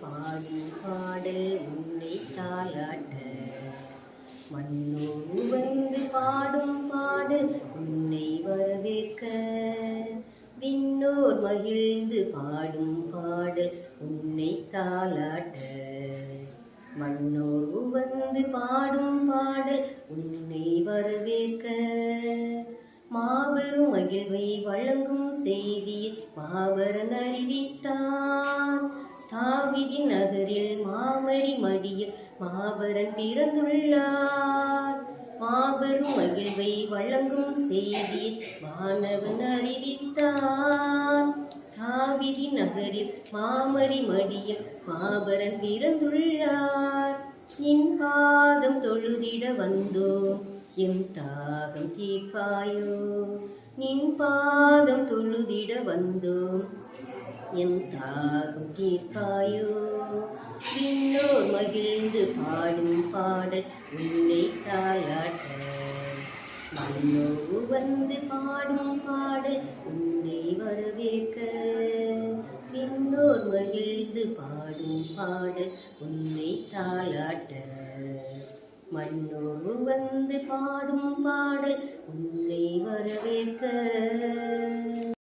பாடும் பாடல் உன்னை தாளாட்ட. மண்ணோடு வந்து பாடும் பாடல் உன்னை வரவேற்க. விண்ணோர் மகிழ்ந்து பாடும் பாடல் உன்னை தாளாட்ட. மண்ணோடு வந்து பாடும் பாடல் உன்னை வரவேற்க. மாபெரும் மகிழ்வை வழங்கும் செய்தியை மாபரன் அறிவித்தார். தாவிதி நகரில் மாமரி மடியில் மாபரன் பிறந்துள்ளார். மாபெரும் மகிழ்வை வழங்கும் செய்தி வானவன் அறிவித்தார். தாவிதி நகரில் மாமரி மடியில் மாபரன் பிறந்துள்ளார். என் பாதம் தொழுதிட வந்தோம் எம் தாகம் தீர்ப்பாயோ. நின் பாதம் தொழுதிட வந்தோம் எம் தாகம் தீர்ப்பாயோ விண்ணோர் மகிழ்ந்து பாடும் பாடல் உன்னை தாளாட்ட. மண்ணோ வந்து பாடும் பாடல் உன்னை வரவேற்க. விண்ணோர் மகிழ்ந்து பாடும் பாடல் உன்னை தாளாட்ட. மண்ணோடு வந்து பாடும் பாடல் உன்னை வரவேற்க.